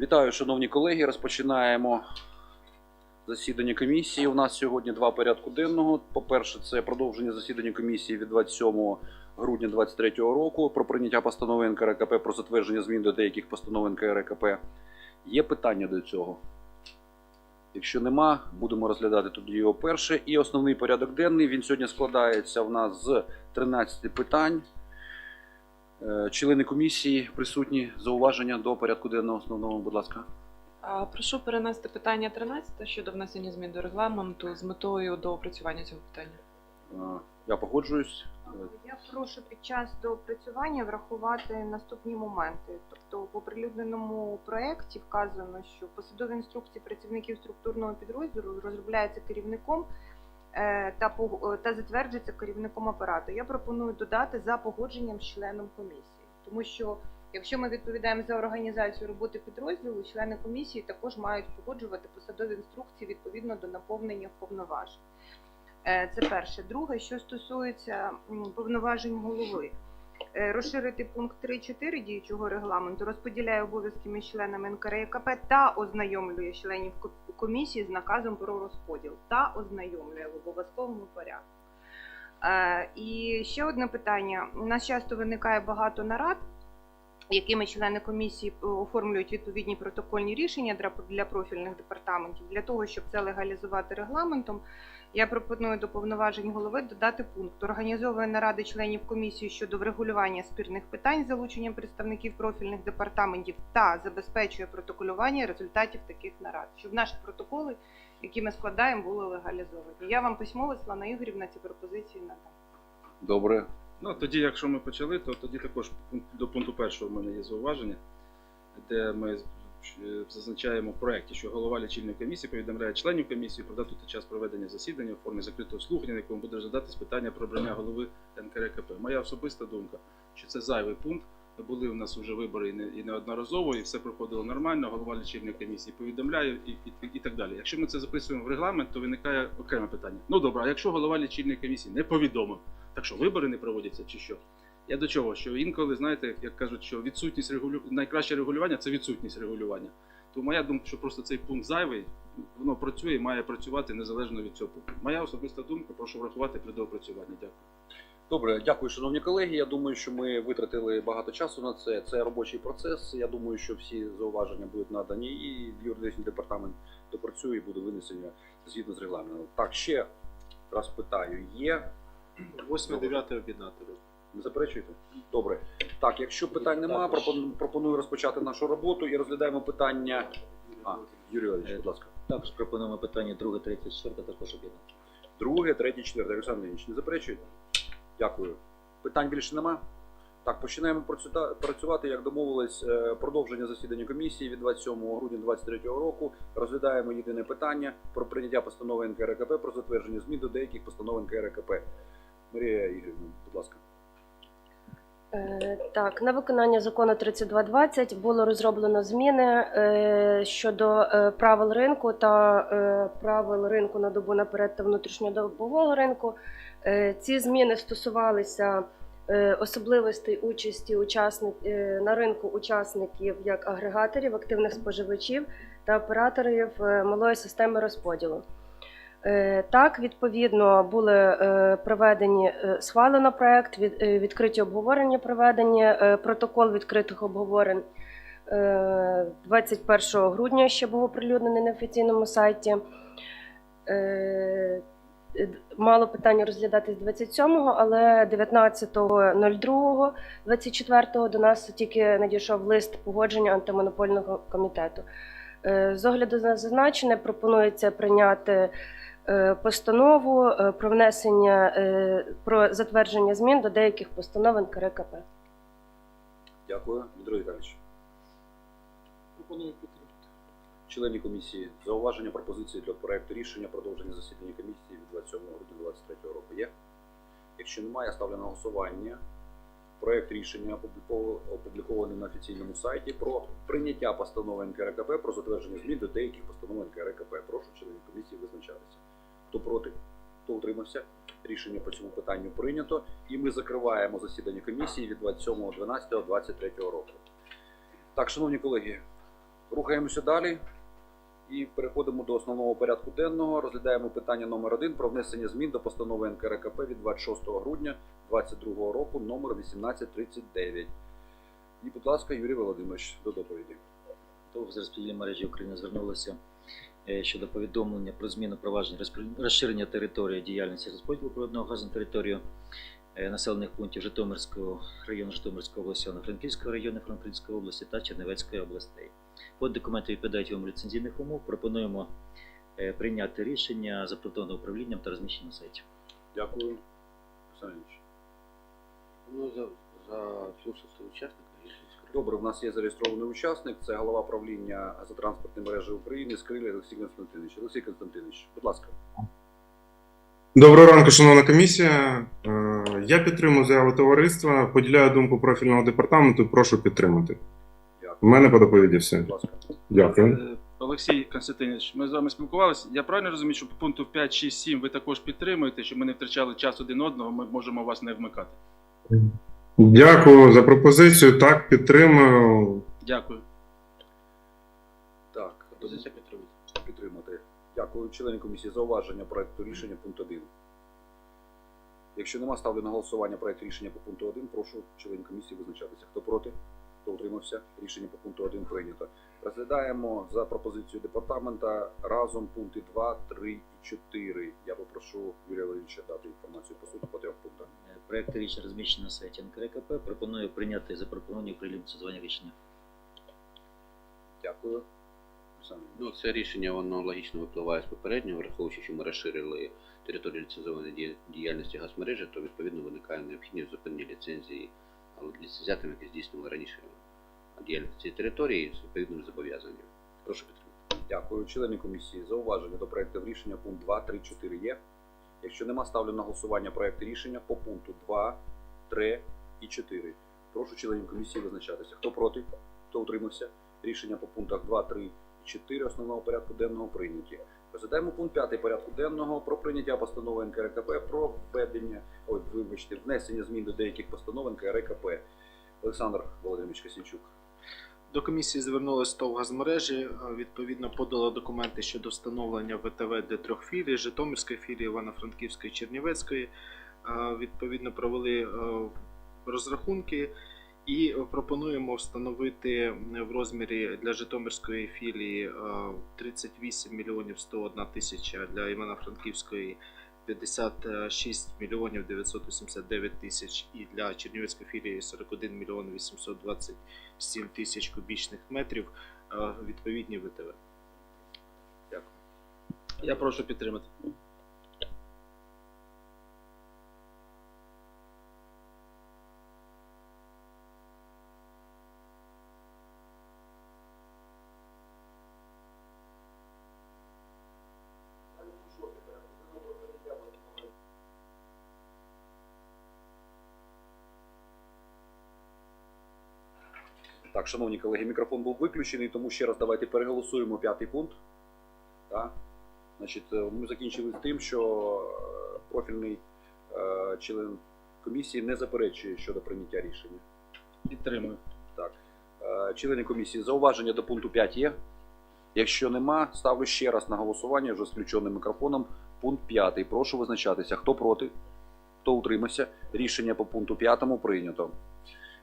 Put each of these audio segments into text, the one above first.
Вітаю, шановні колеги. Розпочинаємо засідання комісії. У нас сьогодні два порядку денного. По-перше, це продовження засідання комісії від 27 грудня 2023 року про прийняття постанови НКРКП про затвердження змін до деяких постанов НКРКП. Є питання до цього? Якщо нема, будемо розглядати тоді його перше. І основний порядок денний. Він сьогодні складається в нас з 13 питань. Е, Члени комісії присутні зауваження до порядку денного основного, будь ласка. Прошу перенести питання 13 щодо внесення змін до регламенту з метою доопрацювання цього питання. Е, Я погоджуюсь. Я прошу під час доопрацювання врахувати наступні моменти. Тобто в оприлюдненому проєкті вказано, що посадові інструкції працівників структурного підрозділу розробляються керівником та пог- е, та затверджується керівником апарату. Я пропоную додати за погодженням з членом комісії, тому що якщо ми відповідаємо за організацію роботи підрозділу, члени комісії також мають погоджувати посадові інструкції відповідно до наповнення повноважень. Е, Це перше. Друге, що стосується повноважень голови. Е, Розширити пункт 3.4 діючого регламенту розподіляє обов'язки між членами НКРЕКП та ознайомлює членів комісії з наказом про розподіл та ознайомлює в обов'язковому порядку. Е, І ще одне питання. У нас часто виникає багато нарад, якими члени комісії е, оформлюють відповідні протокольні рішення для профільних департаментів. Для того, щоб це легалізувати регламентом, я пропоную до повноважень голови додати пункт організовує наради членів комісії щодо врегулювання спірних питань з залученням представників профільних департаментів та забезпечує протоколювання результатів таких нарад, щоб наші протоколи, які ми складаємо, були легалізовані. Я вам письмово, Слана Ігорівна, ці пропозиції надам. Добре. Ну, тоді, якщо ми почали, то тоді також до пункту першого в мене є зауваження, де ми зазначаємо в проєкті, що голова лічильної комісії повідомляє членів комісії про дату та час проведення засідання у формі закритого слухання, на якому буде розглядатись питання про обрання голови НКРКП. Моя особиста думка, що це зайвий пункт. Були у нас вже вибори і не і неодноразово, і все проходило нормально. Голова лічильної комісії повідомляє і, і, і так далі. Якщо ми це записуємо в регламент, то виникає окреме питання. Ну добре, а якщо голова лічильної комісії не повідомив, так що вибори не проводяться чи що? Я до чого? Що інколи, знаєте, як кажуть, що відсутність регулю... найкраще регулювання це відсутність регулювання. То моя думка, що просто цей пункт зайвий, воно працює і має працювати незалежно від цього пункту. Моя особиста думка, прошу врахувати при доопрацюванні. Дякую. Добре, дякую, шановні колеги. Я думаю, що ми витратили багато часу на це. Це робочий процес. Я думаю, що всі зауваження будуть надані, і юридичний департамент допрацює і буде винесення згідно з регламентом. Так, ще раз питаю: є 8-9 об'єднати. Не заперечуєте? Добре. Так, якщо питань немає, пропоную, пропоную розпочати нашу роботу і розглядаємо питання. А, Юрій Олегович, будь ласка. Також пропонуємо питання 2, 3, 4 також об'єднати. Друге, третє, четверте. Олександр Ильич, не заперечуєте? Дякую. Питань більше нема? Так, починаємо працювати, як домовились, е, продовження засідання комісії від 27 грудня 2023 року. Розглядаємо єдине питання про прийняття постанови НКРКП про затвердження змін до деяких постанов НКРКП. Марія Ігорівна, будь ласка. Е, Так, на виконання закону 3220 було розроблено зміни е, щодо е, правил ринку та правил ринку на добу наперед та внутрішньодобового ринку. Ці зміни стосувалися особливостей участі учасник, на ринку учасників як агрегаторів, активних споживачів та операторів малої системи розподілу. Е, Так, відповідно, були е, проведені е, схвалено проект, відкриті обговорення проведені, протокол відкритих обговорень е, 21 грудня ще був оприлюднений на офіційному сайті. Мало питання розглядатись 27-го, але 19.02.24 до нас тільки надійшов лист погодження антимонопольного комітету. З огляду на зазначене пропонується прийняти постанову е, про внесення е, про затвердження змін до деяких постанов НКРКП. Дякую. Дмитро Віталійович. Пропоную підтримати. Члені комісії, зауваження, пропозиції для проекту рішення продовження засідання комісії від 27 грудня 2023 року є? Якщо немає, я ставлю на голосування проект рішення опублікований на офіційному сайті про прийняття постанови НКРКП про затвердження змін до деяких постанов НКРКП. Прошу членів комісії визначатися. Хто проти, хто утримався? Рішення по цьому питанню прийнято. І ми закриваємо засідання комісії від 27.12.2023 року. Так, шановні колеги, Рухаємося далі і переходимо до основного порядку денного. Розглядаємо питання номер 1 про внесення змін до постанови НКРКП від 26 грудня 2022 року номер 1839. І, будь ласка, Юрій Володимирович, до доповіді. З розподілення мережі України звернулося е, щодо повідомлення про зміну проваджень розширення території діяльності розподілу природного газу на територію е, населених пунктів Житомирського району Житомирської області, Івано-Франківського району Франківської області та Чернівецької областей. От документи відповідають вимогам ліцензійних умов. Пропонуємо е, прийняти рішення за управлінням та розміщення на сайті. Дякую. Олександр. Ну, за, учасника, если скажу. Добре, в нас є зареєстрований учасник. Це голова правління газотранспортної мережі України Скриля Олексій Константинович. Олексій Константинович, будь ласка. Доброго ранку, шановна комісія. Е, Я підтримую заяву товариства, поділяю думку профільного департаменту. Прошу підтримати. У мене по доповіді все. Будь ласка. Дякую. Е, Олексій Константинович, ми з вами спілкувалися. Я правильно розумію, що по пункту 5, 6, 7 ви також підтримуєте, щоб ми не втрачали час один одного, ми можемо вас не вмикати. Дякую за пропозицію. Так, підтримую. Дякую. Так, пропозиція підтримати. підтримати. Дякую. Члени комісії зауваження проекту рішення пункт 1. Якщо нема, ставлю на голосування проект рішення по пункту 1. Прошу членів комісії визначатися. Хто проти, хто утримався. Рішення по пункту 1 прийнято. Розглядаємо за пропозицією департамента разом пункти 2, 3 і 4. Я попрошу Юрія Валерійовича дати інформацію по суті по трьох пунктах. Е, Проект рішення розміщено на сайті НКРКП. Пропоную прийняти запропоновані управлінням ліцензування рішення. Дякую. Ну, це рішення воно логічно випливає з попереднього, враховуючи, що ми розширили територію ліцензованої діяльності газмережі, то відповідно виникає необхідність зупинення ліцензії але ліцензіатами, які здійснювали раніше діяльність цієї території з відповідними зобов'язаннями. Прошу підтримати. Дякую. Члени комісії. Зауваження до проекту рішення пункт 2, 3, 4 є. Якщо нема, ставлю на голосування проект рішення по пункту 2, 3 і 4. Прошу членів комісії визначатися. Хто проти, хто утримався. Рішення по пунктах 2, 3 і 4 основного порядку денного прийняті. Розглядаємо пункт 5 порядку денного про прийняття постанови НКРКП про введення, ой, вибачте, внесення змін до деяких постанов НКРКП. Олександр Володимирович Касінчук. До комісії звернулася ТОВ газмережі. е, Відповідно, подала документи щодо встановлення ВТВ для трьох філій: Житомирської філії, Івано-Франківської, Чернівецької. Е, Відповідно, провели е, розрахунки і пропонуємо встановити в розмірі для Житомирської філії е, 38 мільйонів 101 тисяча, для Івано-Франківської 56 мільйонів 989 тисяч і для Чернівецької філії 41 мільйон 827 тисяч кубічних метрів е, відповідні ВТВ. Я прошу підтримати. Так, шановні колеги, мікрофон був виключений, тому ще раз давайте переголосуємо п'ятий пункт. Так? Значить, е, ми закінчили з тим, що е, профільний е, член комісії не заперечує щодо прийняття рішення. Підтримую. Так. Е, Члени комісії, зауваження до пункту 5 є. Якщо нема, ставлю ще раз на голосування вже з включеним мікрофоном. Пункт 5. Прошу визначатися. Хто проти, хто утримався. Рішення по пункту 5 прийнято.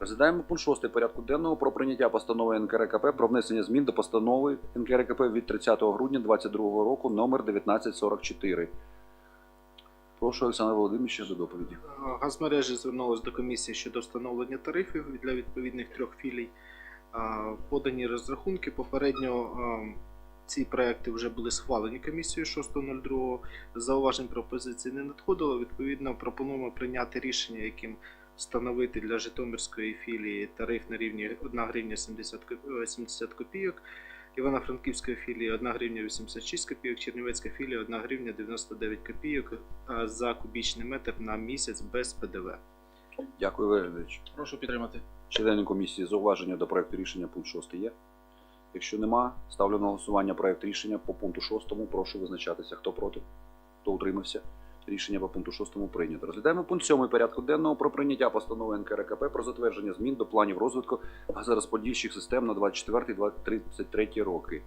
Розглядаємо пункт 6 порядку денного про прийняття постанови НКРКП про внесення змін до постанови НКРКП від 30 грудня 2022 року номер 1944. Прошу Олександра Володимировича до доповіді. Газмережі звернулись до комісії щодо встановлення тарифів для відповідних трьох філій. Подані розрахунки. Попередньо ці проекти вже були схвалені комісією 6.02. Зауважень пропозицій не надходило. Відповідно, пропонуємо прийняти рішення, яким встановити для Житомирської філії тариф на рівні 1 гривня 70 коп- е, 70 копійок. Івано-Франківської філії 1 гривня 86 копійок, Чернівецька філія 1 гривня 99 копійок за кубічний метр на місяць без ПДВ. Дякую, Валерій Леонідович. Прошу підтримати. Члени комісії зауваження до проекту рішення пункт 6 є. Якщо нема, ставлю на голосування проект рішення по пункту 6. Прошу визначатися. Хто проти, хто утримався. Рішення по пункту 6 прийнято. Розглядаємо пункт 7 порядку денного про прийняття постанови НКРКП про затвердження змін до планів розвитку газорозподільчих систем на 24-33 роки.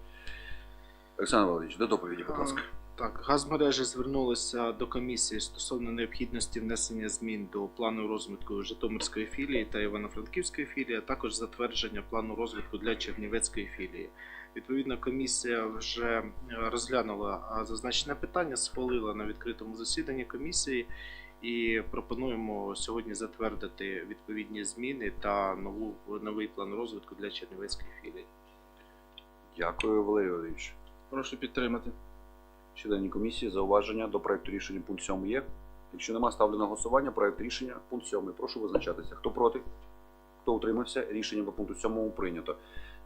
Олександр Володимирович, до доповіді, будь ласка. Так, газмережі звернулися до комісії стосовно необхідності внесення змін до плану розвитку Житомирської філії та Івано-Франківської філії, а також затвердження плану розвитку для Чернівецької філії. Відповідно, комісія вже е, розглянула зазначене питання, схвалила на відкритому засіданні комісії і пропонуємо сьогодні затвердити відповідні зміни та нову новий план розвитку для Чернівецької філії. Дякую, Валерій Володимирович. Прошу підтримати. Члені комісії зауваження до проекту рішення пункт 7 є. Якщо нема, ставлю на голосування проект рішення пункт 7. Прошу визначатися. Хто проти? Хто утримався? Рішення по пункту 7 прийнято.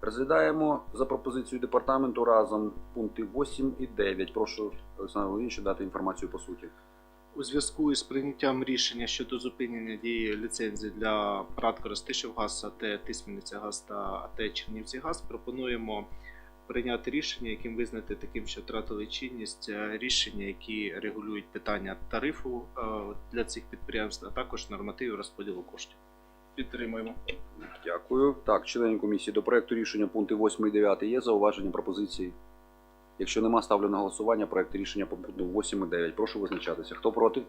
Розглядаємо за пропозицією департаменту разом пункти 8 і 9. Прошу Олександр Володимирович дати інформацію по суті. У зв'язку із прийняттям рішення щодо зупинення дії ліцензії для ПРАТ Коростишівгаз, АТ Тисменницягаз та АТ Чернівцігаз пропонуємо прийняти рішення, яким визнати таким, що втратили чинність е, рішення, які регулюють питання тарифу е, для цих підприємств, а також нормативів розподілу коштів. Підтримуємо. Дякую. Так, члені комісії до проекту рішення пункти 8 і 9 є зауваження пропозиції. Якщо нема, ставлю на голосування проект рішення по пункту 8 і 9. Прошу визначатися. Хто проти?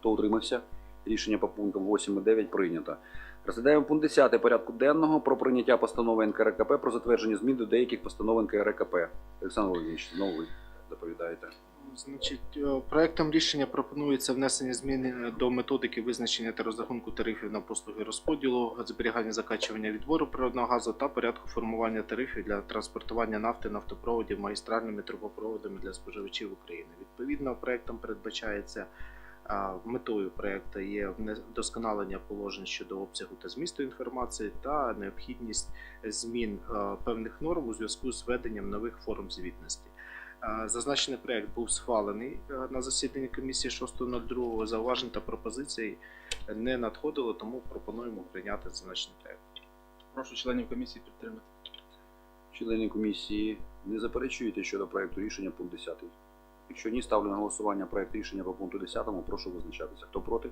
Хто утримався? Рішення по пунктам 8 і 9 прийнято. Розглядаємо пункт 10 порядку денного про прийняття постанови НКРКП про затвердження змін до деяких постанов НКРКП. Олександр Володимирович, знову ви доповідаєте. Значить, е, проектом рішення пропонується внесення змін до методики визначення та розрахунку тарифів на послуги розподілу, зберігання закачування відбору природного газу та порядку формування тарифів для транспортування нафти нафтопроводів магістральними трубопроводами для споживачів України. Відповідно, проектом передбачається метою проекту є вдосконалення положень щодо обсягу та змісту інформації та необхідність змін е, певних норм у зв'язку з введенням нових форм звітності. Зазначений проект був схвалений е, на засіданні комісії 6.02. Зауважень та пропозицій не надходило, тому пропонуємо прийняти зазначений проект. Прошу членів комісії підтримати. Члени комісії не заперечуєте щодо проекту рішення пункт 10. Якщо ні, ставлю на голосування проект рішення по пункту 10. Прошу визначатися. Хто проти?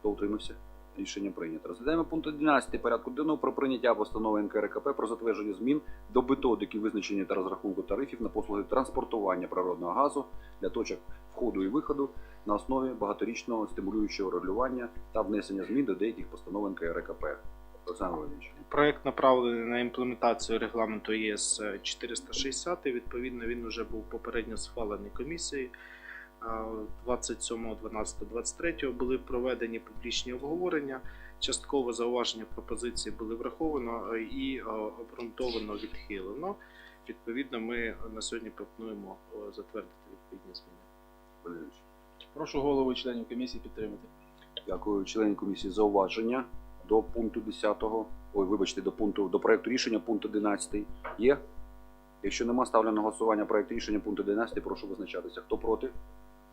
Хто утримався? Рішення прийнято. Розглядаємо пункт 11 порядку денного про прийняття постанови НКРКП про затвердження змін до методики визначення та розрахунку тарифів на послуги транспортування природного газу для точок входу і виходу на основі багаторічного стимулюючого регулювання та внесення змін до деяких постанов НКРКП. Олександр. Проект направлений на імплементацію регламенту ЄС 460. і, Відповідно, він вже був попередньо схвалений комісією. 27.12.23 були проведені публічні обговорення. Частково зауваження пропозиції були враховано е, і е, обґрунтовано відхилено. Відповідно, ми на сьогодні пропонуємо е, затвердити відповідні зміни. Прошу голову членів комісії підтримати. Дякую членам комісії за уваження до пункту 10. Ой, вибачте, до пункту до проекту рішення пункт 11. Є? Якщо нема, ставлю на голосування проект рішення пункту 11. Прошу визначатися. Хто проти?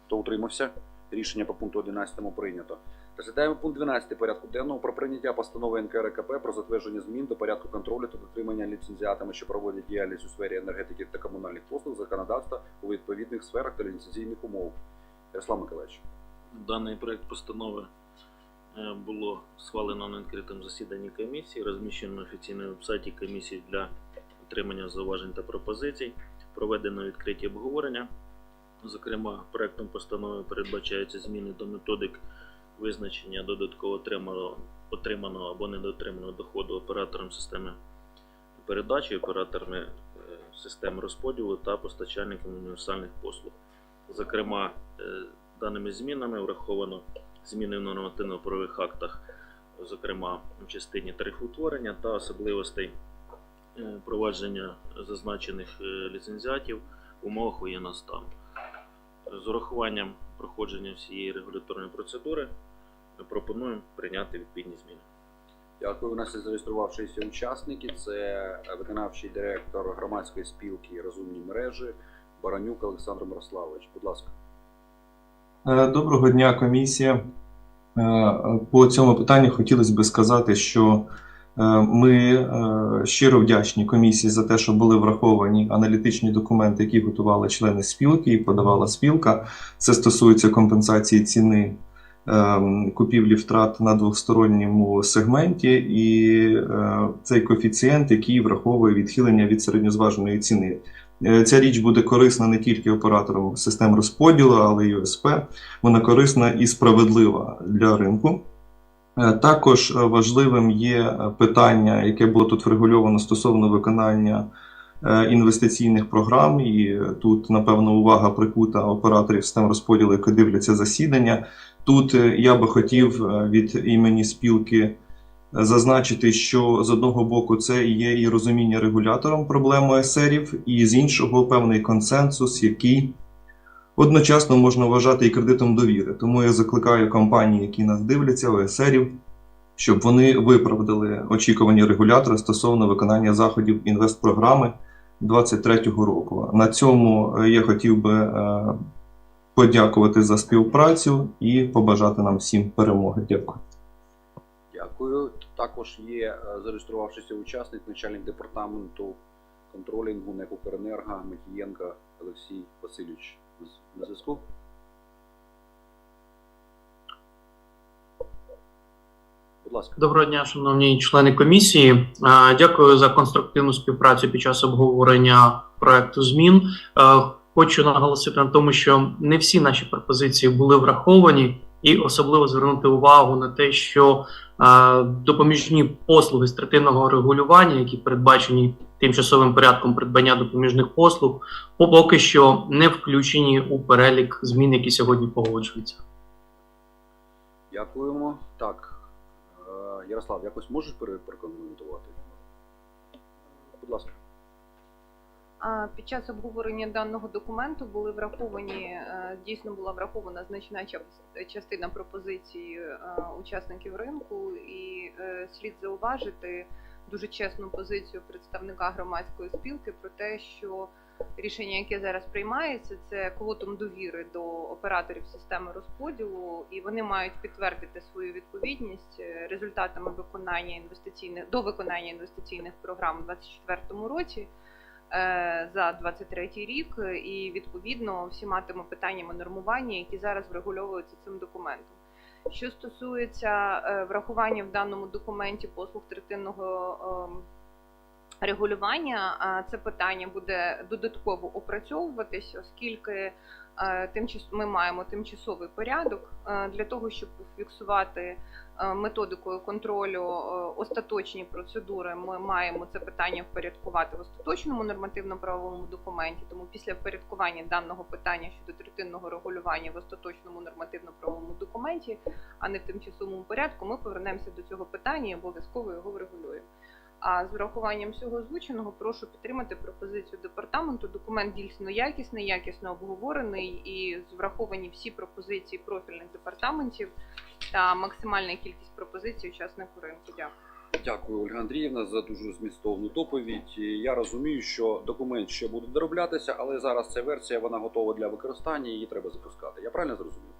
Хто утримався? Рішення по пункту 11 прийнято. Розглядаємо пункт 12 порядку денного про прийняття постанови НКРКП про затвердження змін до порядку контролю та дотримання ліцензіатами, що проводять діяльність у сфері енергетики та комунальних послуг законодавства у відповідних сферах та ліцензійних умов. Ярослав Миколаївич. Даний проект постанови е, було схвалено на відкритому засіданні комісії, розміщено на офіційному вебсайті комісії для отримання зауважень та пропозицій. Проведено відкриті обговорення. Зокрема, проектом постанови передбачаються зміни до методик визначення додатково отриманого, отриманого або недоотриманого доходу оператором системи передачі, операторами е, системи розподілу та постачальниками універсальних послуг. Зокрема, е, даними змінами враховано зміни в нормативно-правових актах, зокрема в частині тарифоутворення та особливостей е, провадження зазначених ліцензіатів в умовах воєнного стану. З урахуванням проходження всієї регуляторної процедури ми пропонуємо прийняти відповідні зміни. Дякую. У нас є зареєструвавшися учасники. Це виконавчий директор громадської спілки Розумні мережі Баранюк Олександр Мирославович. Будь ласка. Е, Доброго дня, комісія. Е, По цьому питанню хотілося б сказати, що Ми е, щиро вдячні комісії за те, що були враховані аналітичні документи, які готували члени спілки і подавала спілка. Це стосується компенсації ціни ем, купівлі втрат на двосторонньому сегменті, і е, цей коефіцієнт, який враховує відхилення від середньозваженої ціни. Е, Ця річ буде корисна не тільки операторам систем розподілу, але й ОСП. Вона корисна і справедлива для ринку. Е, Також е, важливим є е, питання, яке було тут врегульовано стосовно виконання інвестиційних програм. І тут, напевно, увага прикута операторів систем розподілу, які дивляться засідання. Тут я би хотів від імені спілки зазначити, що з одного боку це є і розуміння регулятором проблем ОСРів, і з іншого певний консенсус, який одночасно можна вважати і кредитом довіри. Тому я закликаю компанії, які нас дивляться, ОСРів, щоб вони виправдали очікувані регулятора стосовно виконання заходів інвестпрограми 2023 року. На цьому е, я хотів би е, подякувати за співпрацю і побажати нам всім перемоги. Дякую. Дякую. Також є е, зареєструвавшися учасник, начальник департаменту контролінгу НЕК «Укренерго» Матієнко Олексій Васильович. На зв'язку? Будь ласка. Доброго дня, шановні члени комісії. Дякую за конструктивну співпрацю під час обговорення проекту змін. Хочу наголосити на тому, що не всі наші пропозиції були враховані, і особливо звернути увагу на те, що допоміжні послуги стратегічного регулювання, які передбачені тимчасовим порядком придбання допоміжних послуг, поки що не включені у перелік змін, які сьогодні погоджуються. Дякуємо. Так, е, Ярослав, якось можеш пере- прокоментувати? Будь ласка. Під час обговорення даного документу були враховані, е, дійсно була врахована значна ча- частина пропозицій е, учасників ринку, і е, слід зауважити дуже чесну позицію представника громадської спілки про те, що рішення, яке зараз приймається, це квотом довіри до операторів системи розподілу, і вони мають підтвердити свою відповідність результатами виконання інвестиційних до виконання інвестиційних програм у 2024 році за 23 рік, е, і відповідно всіма тими питаннями нормування, які зараз врегульовуються цим документом. Що стосується е, врахування в даному документі послуг третинного ем, регулювання, е, це питання буде додатково опрацьовуватись, оскільки е, ми маємо тимчасовий порядок е, для того, щоб фіксувати е, методикою контролю е, остаточні процедури. Ми маємо це питання впорядкувати в остаточному нормативно-правовому документі. Тому після впорядкування даного питання щодо третинного регулювання в остаточному нормативно-правовому документі, а не в тимчасовому порядку, ми повернемося до цього питання і обов'язково його врегулюємо. А з врахуванням всього озвученого прошу підтримати пропозицію департаменту. Документ дійсно якісний, якісно обговорений і враховані всі пропозиції профільних департаментів та максимальна кількість пропозицій учаснику ринку. Дякую. Дякую, Ольга Андріївна, за дуже змістовну доповідь. Я розумію, що документ ще буде дороблятися, але зараз ця версія вона готова для використання, її треба запускати. Я правильно зрозумів?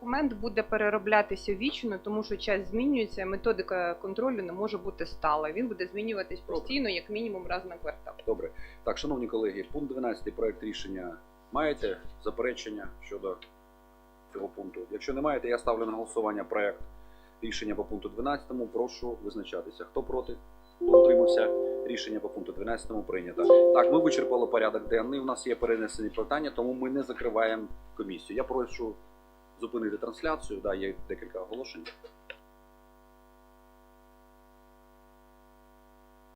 Документ буде перероблятися вічно, тому що час змінюється. Методика контролю не може бути стала. Він буде змінюватись постійно, як мінімум раз на квартал. Добре. Так, шановні колеги, пункт 12 проект рішення маєте заперечення щодо цього пункту? Якщо не маєте, я ставлю на голосування проект рішення по пункту 12. Прошу визначатися. Хто проти? Хто утримався? Рішення по пункту 12 прийнято. Так, ми вичерпали порядок денний. У нас є перенесені питання, тому ми не закриваємо комісію. Я прошу зупинити трансляцію. Да, є декілька оголошень.